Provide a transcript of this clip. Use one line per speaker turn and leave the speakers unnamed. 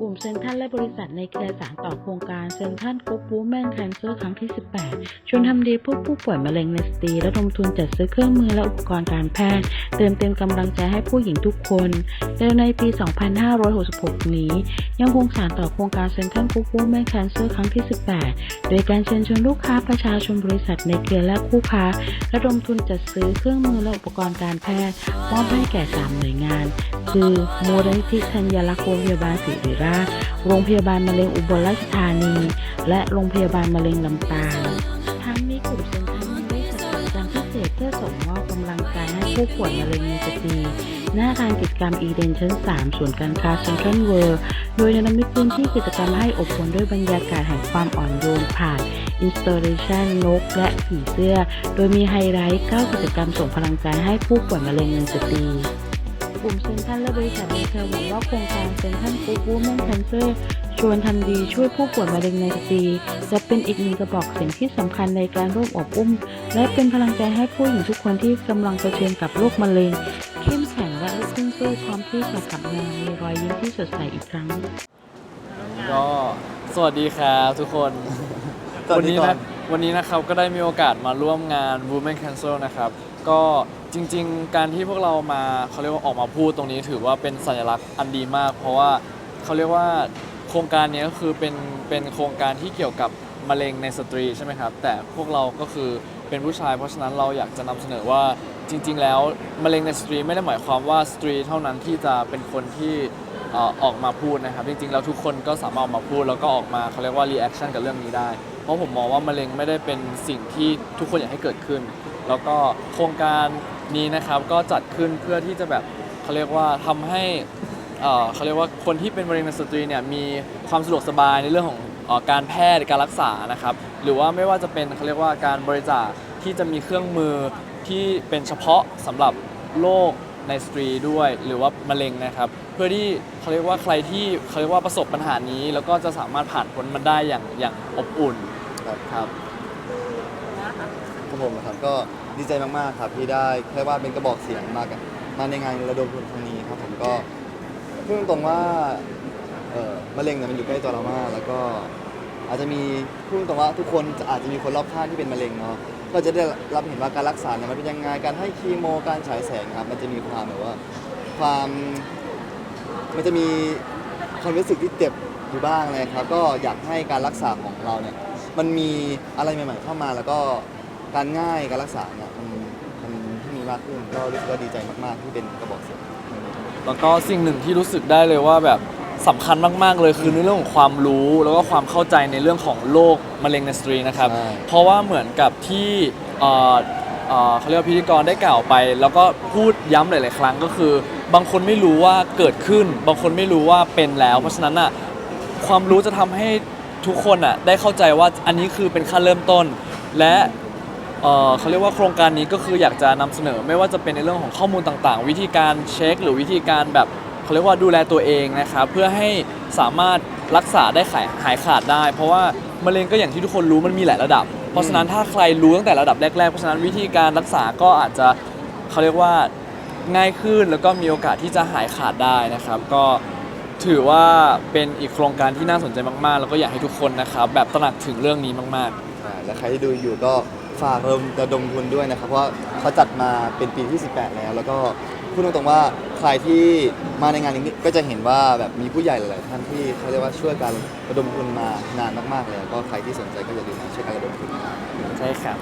กลุ่มเซ็นทรัลและบริษัทในเครือสารต่อโครงการเซ็นทรัลกรุ๊ปวูแมนแคนเซอร์ครั้งที่ 18ชวนทำดีเพื่อผู้ป่วยมะเร็งในสตรีและดมทุนจัดซื้อเครื่องมือและอุปกรณ์การแพทย์ เติมเต็มกำลังใจให้ผู้หญิงทุกคนโดยในปี 2566 นี้ ยังคงสานต่อโครงการเซ็นทรัลกรุ๊ปวูแมนแคนเซอร์ครั้งที่ 18 โดยการเชิญชวนลูกค้าประชาชนบริษัทในเครือและคู่ค้าระดมทุนจัดซื้อเครื่องมือและอุปกรณ์การแพทย์มอบให้แก่3หน่วยงาน คือมูลนิธิธัญรักษ์โรงพยาบาลศิริราชโรงพยาบาลมะเร็งอุบลราชธานี และโรงพยาบาลมะเร็งลำปางทั้งนี้กลุ่มเซ็นทรัลยังได้จัดกิจกรรมพิเศษเพื่อส่งมอบกำลังใจให้ผู้ป่วยมะเร็งในสตรีหน้าทางกิจกรรมอีเดนชั้น 3 ส่วนการค้าเซ็นทรัลเวิร์โดยนรมิตพื้นที่กิจกรรมให้อบอวลด้วยบรรยากาศแห่งความอ่อนโยนผ่านอินสต l เลชันนกและผีเสื้อ โดยมีไฮไลท์ 9 กิจกรรมส่งพลังใจให้ผู้ป่วยมะเร็งในสตรี ลุ่มเซ็นทรัลและบริษัทในเครือหวังว่าโครงการเซ็นทรัลกรุ๊ปวูแมนแคนเซอร์ชวนทำดีช่วยผู้ป่วยมะเร็งในสตรีจะเป็นอีกหนึ่งกระบอกเสียงที่สำคัญในการร่วมอบอุ้ม และเป็นพลังใจให้ผู้หญิงทุกคนที่กำลังเผชิญกับโรคมะเร็งเข้มแข็งและลุกขึ้นสู้พร้อมที่จะกลับมามีรอยยิ้มที่สดใสอีกครั้ง
ก็สวัสดีครับทุกคน
สวัสดี
นี้
ก่อ
นะ
น
วันนี้นะครับก็ได้มีโอกาสมาร่วมงาน Women Council นะครับ ก็จริงๆ การที่พวกเรามาเขาเรียกว่าออกมาพูดตรงนี้ถือว่าเป็นสัญลักษณ์อันดีมาก เพราะว่าเขาเรียกว่าโครงการนี้ก็คือเป็นเป็นโครงการที่เกี่ยวกับมะเร็งในสตรีใช่ไหมครับ แต่พวกเราก็คือเป็นผู้ชาย เพราะฉะนั้นเราอยากจะนำเสนอว่าจริง ๆ แล้วมะเร็งในสตรีไม่ได้หมายความว่าสตรีเท่านั้นที่จะเป็นคนที่ เอ่อออกมาพูดนะครับ จริงๆแล้วทุกคนก็สามารถออกมาพูดแล้วก็ออกมาเขาเรียกว่ารีแอคชั่นกับเรื่องนี้ได้ เพราะผมมองว่ามะเร็งไม่ได้เป็นสิ่งที่ทุกคนอยากให้เกิดขึ้น แล้วก็โครงการนี้นะครับก็จัดขึ้นเพื่อที่จะแบบเขาเรียกว่าทำให้เอ่อเขาเรียกว่าคนที่เป็นมะเร็งในสตรีเนี่ยมีความสะดวกสบายในเรื่องของเออการแพทย์การรักษานะครับ หรือว่าไม่ว่าจะเป็นเขาเรียกว่าการบริจาคที่จะมีเครื่องมือที่เป็นเฉพาะสำหรับโรค ในสตรีด้วยหรือว่ามะเร็งนะครับ เพื่อที่เขาเรียกว่าใครที่เขาเรียกว่าประสบปัญหานี้ แล้วก็จะสามารถผ่านพ้นมันได้อย่างอย่างอบอุ่น
ครับ
ครับ
ครับผมนะครับก็ดีใจมากๆครับที่ได้แค่ว่าเป็นกระบอกเสียงมากับมาในงานระดมทุนครั้งนี้ครับผมก็พูดตรงๆว่าเออมะเร็งเนี่ยมันอยู่ใกล้ตัวเรามากแล้วก็ อาจจะมีพูดตรงว่าทุกคนจะอาจจะมีคนรอบข้างที่เป็นมะเร็งเนาะก็จะได้รับเห็นว่าการรักษาเนี่ยมันเป็นยังไงการให้คีโมการฉายแสงครับมันจะมีความแบบว่าความมันจะมีความรู้สึกที่เจ็บอยู่บ้างเลยครับก็อยากให้การรักษาของเราเนี่ยมันมีอะไรใหม่ๆเข้ามาแล้วก็การง่ายการรักษาเนี่ยมันมันที่มีมากขึ้นก็รู้สึกว่าดีใจมากๆที่เป็นกระบอกเสียง
แล้วก็สิ่งหนึ่งที่รู้สึกได้เลยว่าแบบ สำคัญมาก ๆ เลยคือในเรื่องของความรู้แล้วก็ความเข้าใจในเรื่องของโรคมะเร็งในสตรีนะครับ
ใช่
เพราะว่าเหมือนกับที่เอ่อเอ่อเขาเรียกว่าพิธีกรได้กล่าวไป แล้วก็พูดย้ำหลาย ๆ ครั้งก็คือ บางคนไม่รู้ว่าเกิดขึ้น บางคนไม่รู้ว่าเป็นแล้ว เพราะฉะนั้นอะความรู้จะทำให้ทุกคนอะได้เข้าใจว่าอันนี้คือเป็นขั้นเริ่มต้น และเอ่อเขาเรียกว่าโครงการนี้ก็คืออยากจะนำเสนอไม่ว่าจะเป็นในเรื่องของข้อมูลต่าง ๆ วิธีการเช็ค หรือวิธีการแบบ เขาเรียกว่าดูแลตัวเองนะครับเพื่อให้สามารถรักษาได้หายหายขาดได้ เพราะว่ามะเร็งก็อย่างที่ทุกคนรู้มันมีหลายระดับ เพราะฉะนั้นถ้าใครรู้ตั้งแต่ระดับแรกๆ เพราะฉะนั้นวิธีการรักษาก็อาจจะเขาเรียกว่าง่ายขึ้นแล้วก็มีโอกาสที่จะหายขาดได้นะครับ ก็ถือว่าเป็นอีกโครงการที่น่าสนใจมากๆ แล้วก็อยากให้ทุกคนนะครับแบบตระหนักถึงเรื่องนี้มากๆ
ใช่และใครที่ดูอยู่ก็ ฝากเริ่มระดมทุนด้วยนะครับเพราะเขาจัดมาเป็นปีที่ 18 แล้ว แล้วก็พูดตรงๆว่าใครที่มาในงานนี้ก็จะเห็นว่าแบบมีผู้ใหญ่หลายๆท่านที่เขาเรียกว่าช่วยการระดมทุนมานานมากๆแล้วก็ใครที่สนใจก็อย่าลืมมาช่วยกันระดมทุน
ใช่ครับ